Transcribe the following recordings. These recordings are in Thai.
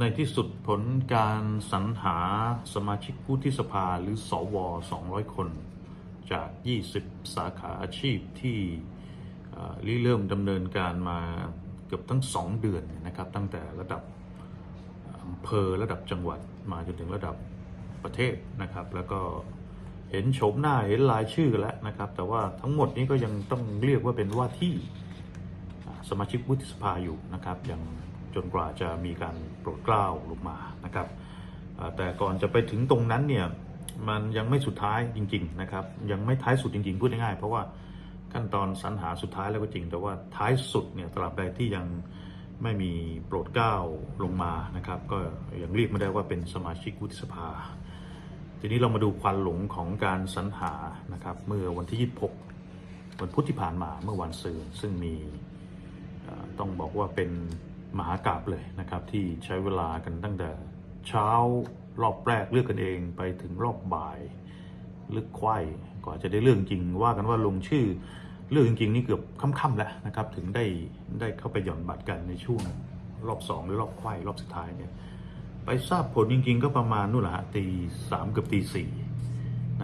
ในที่สุดผลการสรรหาสมาชิกวุฒิสภาหรือสว200 คน จาก 20 สาขาอาชีพที่ริเริ่มดำเนินการมาเกือบทั้ง 2 เดือนเนี่ยนะครับ ตั้งแต่ระดับอำเภอระดับจังหวัดมาจนถึงระดับประเทศนะครับ แล้วก็เห็นโฉมหน้าเห็นรายชื่อแล้วนะครับ แต่ว่าทั้งหมดนี้ก็ยังต้องเรียกว่าเป็นว่าที่สมาชิกวุฒิสภาอยู่นะครับยัง จนกว่าจะมีการโปรดเกล้าลงมานะครับแต่ก่อนจะไปถึงตรงนั้นเนี่ยมันยังไม่สุดท้ายจริง ๆ นะครับ ยังไม่ท้ายสุดจริง ๆ พูดง่ายๆเพราะว่าขั้นตอนสรรหาสุดท้ายแล้วก็จริง แต่ว่าท้ายสุดเนี่ยตราบใดที่ยังไม่มีโปรดเกล้าลงมานะครับ ก็ยังเรียกไม่ได้ว่าเป็นสมาชิกวุฒิสภา ทีนี้เรามาดูควันหลงของการสรรหานะครับ เมื่อวันที่ 26 วันพุธที่ผ่านมาเมื่อวันซืนซึ่งมีต้องบอกว่าเป็น มหากราบเลยนะครับที่ใช้เวลากันตั้งแต่เช้ารอบแรกเลือกกันเองไปถึงรอบบ่ายเลือกควายกว่าจะได้เรื่องจริงว่ากันว่าลงชื่อเลือกจริงๆนี่เกือบค่ำๆแล้วนะครับถึงได้ได้เข้าไปหย่อนบัตรกันในช่วงรอบสองหรือรอบควายรอบสุดท้ายเนี่ยไปทราบผลจริง ๆ ก็ประมาณนู่นแหละฮะตีสามเกือบตีสี่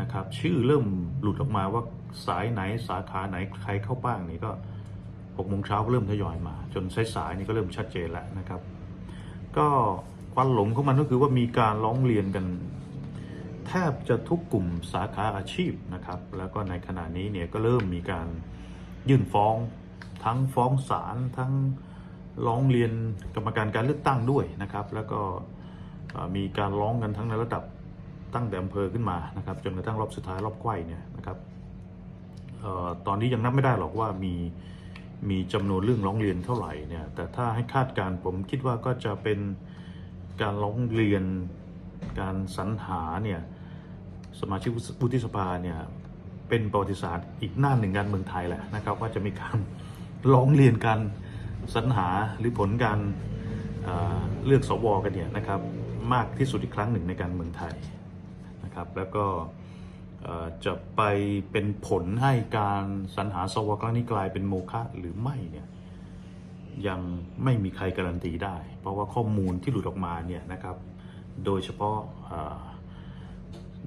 นะครับชื่อเริ่มหลุดออกมาว่าสายไหนสาขาไหนใครเข้าบ้างนี่ก็ หกโมงเช้าก็เริ่มทยอยมา จนสายๆนี่ก็เริ่มชัดเจนแล้วนะครับ ก็ควันหลงของมันก็คือว่ามีการร้องเรียนกัน แทบจะทุกกลุ่มสาขาอาชีพนะครับ แล้วก็ในขณะนี้เนี่ยก็เริ่มมีการยื่นฟ้อง ทั้งฟ้องศาลทั้งร้องเรียนกรรมการการเลือกตั้งด้วยนะครับ แล้วก็มีการร้องกันทั้งในระดับตั้งแต่อำเภอขึ้นมานะครับ จนกระทั่งรอบสุดท้ายรอบไขว้เนี่ยนะครับออตอนนี้ยังนับไม่ได้หรอกว่ามี มีจำนวนเรื่องร้องเรียนเท่าไหร่เนี่ย แต่ถ้าให้คาดการณ์ผมคิดว่าก็จะเป็นการร้องเรียนการสรรหาเนี่ยสมาชิกวุฒิสภาเนี่ยเป็นประวัติศาสตร์อีกหน้าหนึ่งการเมืองไทยแหละนะครับ ว่าจะมีการร้องเรียนการสรรหาหรือผลการเอ่อเลือกสวกันเนี่ยนะครับมากที่สุดอีกครั้งหนึ่งในการเมืองไทยนะครับ แล้วก็ จะไปเป็นผลให้การสรรหาสวครั้งนี้กลายเป็นโมฆะหรือไม่เนี่ยยังไม่มีใครการันตีได้ เพราะว่าข้อมูลที่หลุดออกมาเนี่ยนะครับ โดยเฉพาะ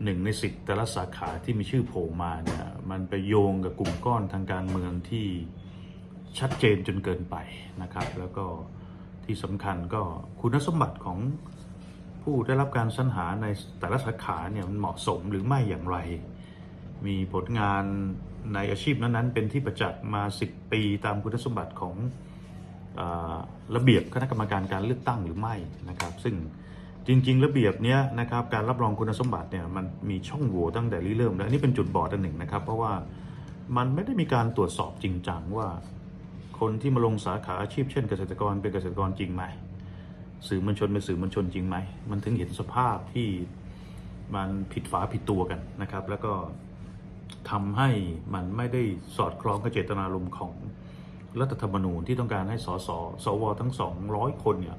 หนึ่งในสิบแต่ละสาขาที่มีชื่อโผล่มาเนี่ยมันไปโยงกับกลุ่มก้อนทางการเมืองที่ชัดเจนจนเกินไปนะครับ แล้วก็ที่สำคัญก็คุณสมบัติของ ผู้ได้รับการสรรหาในแต่ละสาขาเนี่ยมันเหมาะสมหรือไม่อย่างไร มีผลงานในอาชีพนั้นๆ เป็นที่ประจักษ์มา 10 ปีตามคุณสมบัติของอระเบียบคณะกรรมการการเลือกตั้งหรือไม่นะครับ ซึ่งจริง ๆ ระเบียบเนี้ยนะครับการรับรองคุณสมบัติเนี่ยมันมีช่องโหว่ตั้งแต่ริเริ่มแล้วอันนี้เป็นจุดบอดอันหนึ่งนะครับ เพราะว่ามันไม่ได้มีการตรวจสอบจริงจังว่า คนที่มาลงสาขาอาชีพเช่นเกษตรกรเป็นเกษตรกรจริงไหม สื่อมวลชนเป็นสื่อมวลชนจริงไหม มันถึงเห็นสภาพที่มันผิดฝาผิดตัวกันนะครับ แล้วก็ทำให้มันไม่ได้สอดคล้องกับเจตนารมณ์ของรัฐธรรมนูญที่ต้องการให้สสสวทั้ง 200 คนเนี่ย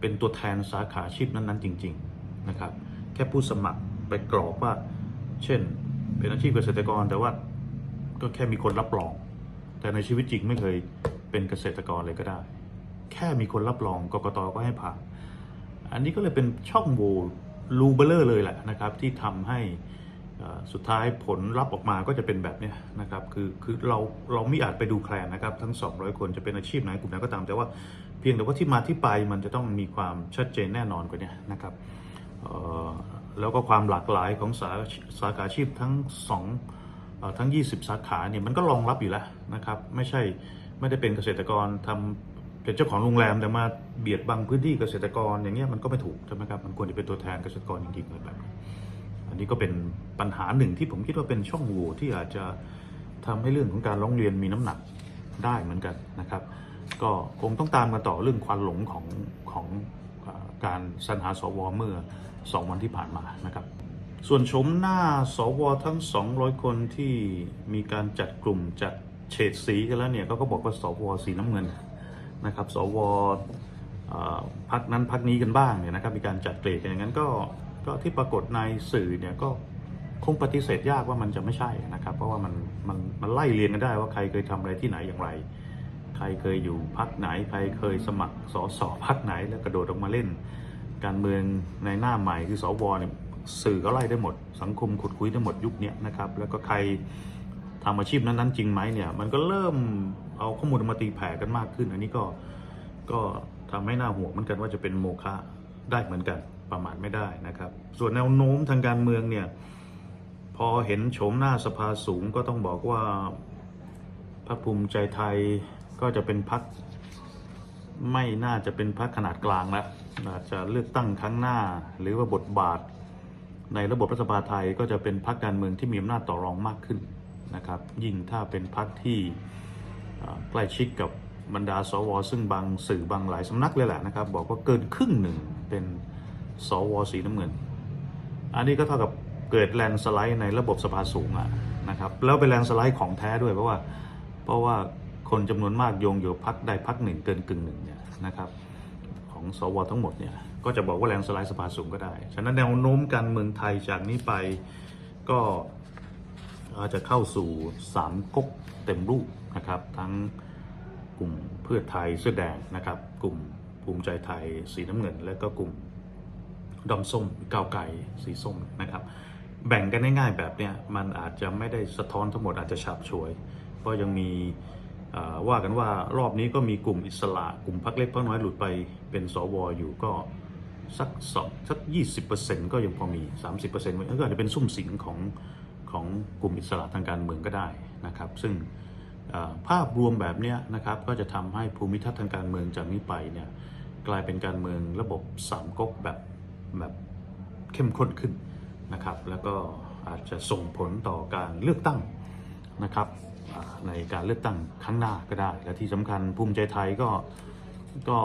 เป็นตัวแทนสาขาอาชีพนั้นๆ จริง ๆนะครับ แค่ผู้สมัครไปกรอกว่า เช่น เป็นอาชีพเกษตรกรแต่ว่าก็แค่มีคนรับรอง แต่ในชีวิตจริงไม่เคยเป็นเกษตรกรเลยก็ได้ แค่มีคนรับรองกกตก็ให้ผ่านอันนี้ก็เลยเป็นช่องโหว่รูเบลเลอร์เลยแหละนะครับ ที่ทำให้สุดท้ายผลลัพธ์ออกมาก็จะเป็นแบบนี้นะครับ คือคือเราเราไม่อาจไปดูแคลนนะครับ ทั้ง 200 คนจะเป็นอาชีพไหนกลุ่มไหนก็ตาม แต่ว่าเพียงแต่ว่าที่มาที่ไปมันจะต้องมีความชัดเจนแน่นอนกว่านี้นะครับแล้วก็ความหลากหลายของสาสาขาอาชีพทั้งสองเอ่อทั้ง 20 สาขาเนี่ยมันก็รองรับอยู่แล้วนะครับ ไม่ใช่ไม่ได้เป็นเกษตรกรทำ เป็นเจ้าของโรงแรมแต่มาเบียดบังพื้นที่เกษตรกรอย่างเงี้ยมันก็ไม่ถูกใช่ไหมครับมันควรจะเป็นตัวแทนเกษตรกรจริงๆแบบอันนี้ก็เป็นปัญหาหนึ่งที่ผมคิดว่าเป็นช่องโหว่ที่อาจจะทำให้เรื่องของการร้องเรียนมีน้ำหนักได้เหมือนกันนะครับ ก็คงต้องตามกันต่อเรื่องควันหลงของของอการสรรหาสวเมื่อสองวันที่ผ่านมานะครับ ส่วนชมหน้าสวทั้ง 200 คนที่มีการจัดกลุ่มจัดเฉดสีกันแล้วเนี่ยก็ก็บอกว่าสวสีน้ำเงิน นะครับสวพักนั้นพักนี้กันบ้างเนี่ยนะครับมีการจัดเกรดกันอย่างนั้นก็ก็ที่ปรากฏในสื่อเนี่ยก็คงปฏิเสธยากว่ามันจะไม่ใช่นะครับ เพราะว่ามันมันมันไล่เรียนกันได้ว่าใครเคยทำอะไรที่ไหนอย่างไร ใครเคยอยู่พักไหน ใครเคยสมัครสอสอพักไหนแล้วกระโดดออกมาเล่น การเมืองในหน้าใหม่คือสวเนี่ยสื่อก็ไล่ได้หมด สังคมขุดคุยได้หมดยุคนี้นะครับแล้วก็ใคร ทำอาชีพนั้นๆจริงไหมเนี่ย มันก็เริ่มเอาข้อมูลมาตีแผ่กันมากขึ้น อันนี้ก็ก็ทำให้น่าห่วงเหมือนกันว่าจะเป็นโมฆะได้เหมือนกันประมาทไม่ได้นะครับ ส่วนแนวโน้มทางการเมืองเนี่ยพอเห็นโฉมหน้าสภาสูงก็ต้องบอกว่าพรรคภูมิใจไทยก็จะเป็นพรรคไม่น่าจะเป็นพรรคขนาดกลางแล้วอาจจะเลือกตั้งครั้งหน้า หรือว่าบทบาท ในระบบรัฐสภาไทยก็จะเป็นพรรคการเมืองที่มีอำนาจต่อรองมากขึ้น นะครับ ยิ่งถ้าเป็นพรรคที่ใกล้ชิดกับบรรดาสว ซึ่งบางสื่อบางหลายสำนักเลยแหละนะครับ บอกว่าเกินครึ่งหนึ่งเป็นสวสีน้ำเงิน อันนี้ก็เท่ากับเกิดแลนสไลด์ในระบบสภาสูงอะนะครับแล้วเป็นแลนสไลด์ของแท้ด้วยเพราะว่าเพราะว่าคนจำนวนมากโยงอยู่พักใดพักหนึ่งเกินกึ่งหนึ่งเนี่ยนะครับของสวทั้งหมดเนี่ยก็จะบอกว่าแลนสไลด์สภาสูงก็ได้ ฉะนั้นแนวโน้มการเมืองไทยจากนี้ไปก็ อาจจะเข้าสู่สามก๊กเต็มรูปนะครับ ทั้งกลุ่มเพื่อไทยเสื้อแดงนะครับ กลุ่มภูมิใจไทยสีน้ำเงิน และก็กลุ่มดอมส้มก้าวไก่สีส้มนะครับ แบ่งกันง่ายๆแบบเนี้ยมันอาจจะไม่ได้สะท้อนทั้งหมดอาจจะฉาบฉวย เพราะยังมีว่ากันว่ารอบนี้ก็มีกลุ่มอิสระกลุ่มพักเล็กพักน้อยหลุดไปเป็นสวอยู่ก็สักสองสักยี่สิบเปอร์เซ็นต์ก็ยังพอมีสามสิบเปอร์เซ็นต์ก็อาจจะเป็นซุ่มสิงของ ของกลุ่มอิสระทางการเมืองก็ได้นะครับ ซึ่งภาพรวมแบบนี้นะครับก็จะทำให้ภูมิทัศน์ทางการเมืองจากนี้ไปเนี่ยกลายเป็นการเมืองระบบสามก๊กแบบแบบเข้มข้นขึ้นนะครับ แล้วก็อาจจะส่งผลต่อการเลือกตั้งนะครับในการเลือกตั้งครั้งหน้าก็ได้ และที่สำคัญภูมิใจไทยก็ก็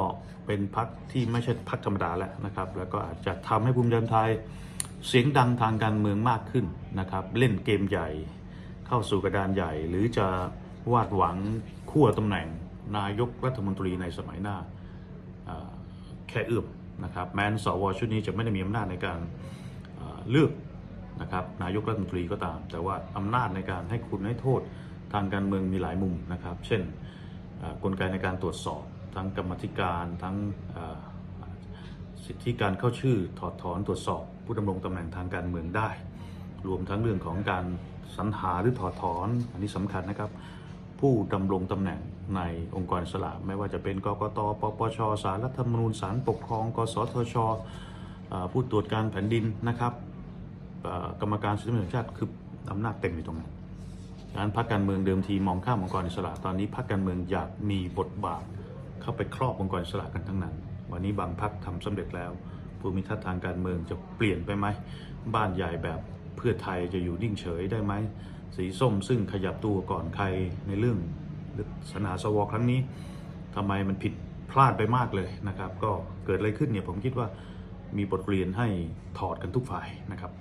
เป็นพรรคที่ไม่ใช่พรรคธรรมดาแล้วนะครับ แล้วก็อาจจะทำให้ภูมิใจไทย เสียงดังทางการเมืองมากขึ้นนะครับ เล่นเกมใหญ่ เข้าสู่กระดานใหญ่ หรือจะวาดหวังขั้วตำแหน่งนายกรัฐมนตรีในสมัยหน้าแค่เอื้อมนะครับ แม้นสวชุดนี้จะไม่ได้มีอำนาจในการเลือกนะครับนายกรัฐมนตรีก็ตาม แต่ว่าอำนาจในการให้คุณให้โทษทางการเมืองมีหลายมุมนะครับ เช่นกลไกในการตรวจสอบ ทั้งกรรมธิการทั้งสิทธิการเข้าชื่อถอดถอนตรวจสอบ ผู้ดำรงตำแหน่งทางการเมืองได้ รวมทั้งเรื่องของการสรรหาหรือถอดถอน อันนี้สำคัญนะครับ ผู้ดำรงตำแหน่งในองค์กรสระไม่ว่าจะเป็นกกตปปชสารรัฐธรรมนูญศาลปกครอง กสทชผู้ตรวจการแผ่นดินนะครับกรรมการสิทธิมนุษยชาติคืออำนาจเต็มอยู่ตรงนั้นดังนั้นพรรคการเมืองเดิมทีมองข้ามองค์กรอิสระตอนนี้พรรคการเมืองอยากมีบทบาทเข้าไปครอบองค์กรอิสระกันทั้งนั้น วันนี้บางพรรคทำสำเร็จแล้ว ภูมิทัศน์ทางการเมืองจะเปลี่ยนไปไหม บ้านใหญ่แบบเพื่อไทยจะอยู่นิ่งเฉยได้ไหม สีส้มซึ่งขยับตัวก่อนใครในเรื่องสนาสวครั้งนี้ทำไมมันผิดพลาดไปมากเลยนะครับ ก็เกิดอะไรขึ้นเนี่ยผมคิดว่ามีบทเรียนให้ถอดกันทุกฝ่ายนะครับ